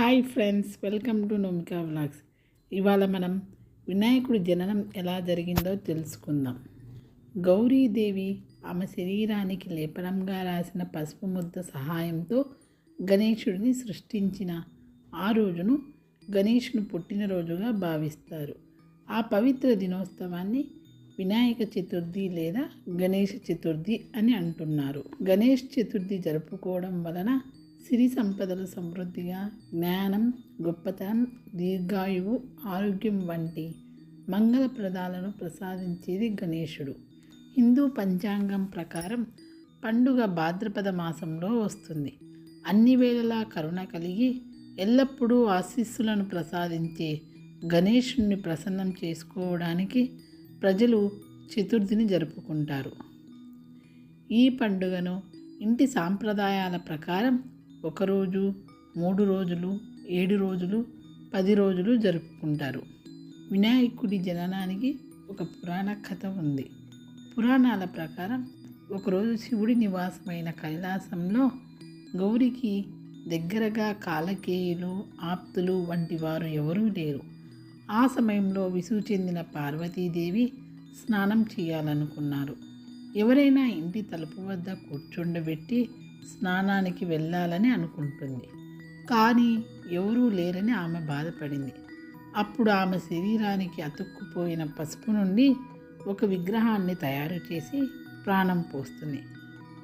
Hi friends welcome to Nomika vlogs. ఇవాళ మనం వినాయకుడి జననం ఎలా జరిగిందో తెలుసుకుందాం. గౌరీదేవి ఆమె శరీరానికి లేపనంగా రాసిన పసుపు ముద్ద సహాయంతో గణేశుడిని సృష్టించిన ఆ రోజును గణేషుని పుట్టినరోజుగా భావిస్తారు. ఆ పవిత్ర దినోత్సవాన్ని వినాయక చతుర్థి లేదా గణేష చతుర్థి అని అంటున్నారు. గణేష్ చతుర్థి జరుపుకోవడం వలన సిరి సంపదలు సమృద్ధిగా జ్ఞానం గొప్పతనం దీర్ఘాయువు ఆరోగ్యం వంటి మంగళప్రదాలను ప్రసాదించేది గణేశుడు. హిందూ పంచాంగం ప్రకారం పండుగ భాద్రపద మాసంలో వస్తుంది. అన్ని వేళలా కరుణ కలిగి ఎల్లప్పుడూ ఆశీస్సులను ప్రసాదించే గణేశుణ్ణి ప్రసన్నం చేసుకోవడానికి ప్రజలు చతుర్థిని జరుపుకుంటారు. ఈ పండుగను ఇంటి సాంప్రదాయాల ప్రకారం ఒకరోజు మూడు రోజులు ఏడు రోజులు పది రోజులు జరుపుకుంటారు. వినాయకుడి జననానికి ఒక పురాణ కథ ఉంది. పురాణాల ప్రకారం ఒకరోజు శివుడి నివాసమైన కైలాసంలో గౌరికి దగ్గరగా కాలకేయులు ఆప్తులు వంటి వారు ఎవరూ లేరు. ఆ సమయంలో విసుగు చెందిన పార్వతీదేవి స్నానం చేయాలనుకున్నారు. ఎవరైనా ఇంటి తలుపు వద్ద కూర్చుండబెట్టి స్నానానికి వెళ్ళాలని అనుకుంటుంది. కానీ ఎవరూ లేరని ఆమె బాధపడింది. అప్పుడు ఆమె శరీరానికి అతుక్కుపోయిన పసుపు నుండి ఒక విగ్రహాన్ని తయారు చేసి ప్రాణం పోస్తుంది.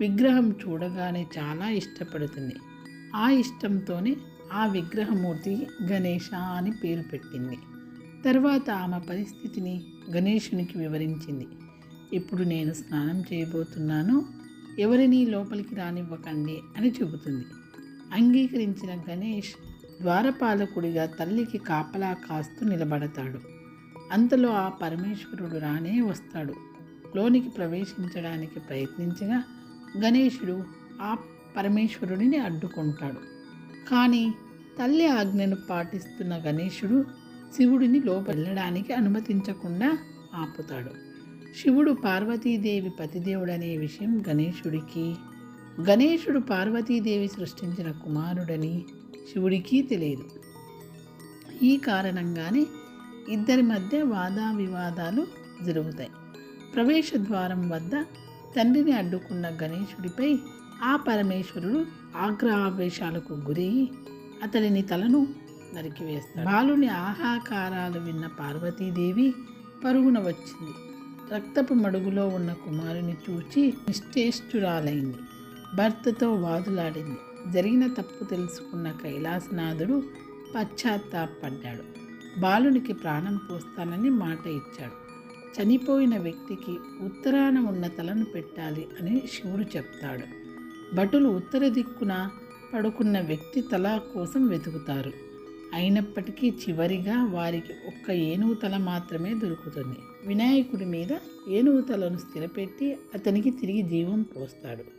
విగ్రహం చూడగానే చాలా ఇష్టపడుతుంది. ఆ ఇష్టంతోనే ఆ విగ్రహమూర్తి గణేష అని పేరు పెట్టింది. తర్వాత ఆమె పరిస్థితిని గణేషునికి వివరించింది. ఇప్పుడు నేను స్నానం చేయబోతున్నాను. ఎవరిని లోపలికి రానివ్వకండి అని చెబుతుంది. అంగీకరించిన గణేష్ ద్వారపాలకుడిగా తల్లికి కాపలా కాస్తూ నిలబడతాడు. అంతలో ఆ పరమేశ్వరుడు రానే వస్తాడు. లోనికి ప్రవేశించడానికి ప్రయత్నించగా గణేశుడు ఆ పరమేశ్వరుడిని అడ్డుకుంటాడు. కానీ తల్లి ఆజ్ఞను పాటిస్తున్న గణేశుడు శివుడిని లోపల అనుమతించకుండా ఆపుతాడు. శివుడు పార్వతీదేవి పతిదేవుడనే విషయం గణేశుడికి. గణేశుడు పార్వతీదేవి సృష్టించిన కుమారుడని శివుడికి తెలియదు. ఈ కారణంగానే ఇద్దరి మధ్య వాదా వివాదాలు జరుగుతాయి. ప్రవేశ ద్వారం వద్ద తండ్రిని అడ్డుకున్న గణేశుడిపై ఆ పరమేశ్వరుడు ఆగ్రహావేశాలకు గురయ్యి అతడిని తలను నరికివేస్తాడు. బాలుని ఆహాకారాలు విన్న పార్వతీదేవి పరుగున వచ్చింది. రక్తపు మడుగులో ఉన్న కుమారుని చూచి నిశ్చేష్టురాలైంది. భర్తతో వాదులాడింది. జరిగిన తప్పు తెలుసుకున్న కైలాసనాథుడు పశ్చాత్తాపడ్డాడు. బాలునికి ప్రాణం పోస్తానని మాట ఇచ్చాడు. చనిపోయిన వ్యక్తికి ఉత్తరాన ఉన్న తలను పెట్టాలి అని శివుడు చెప్తాడు. భటులు ఉత్తర దిక్కున పడుకున్న వ్యక్తి తల కోసం వెతుకుతారు. అయినప్పటికీ చివరిగా వారికి ఒక్క ఏనుగు తల మాత్రమే దొరుకుతుంది. వినాయకుడి మీద ఏనుగు తలను స్థిరపెట్టి అతనికి తిరిగి జీవం పోస్తాడు.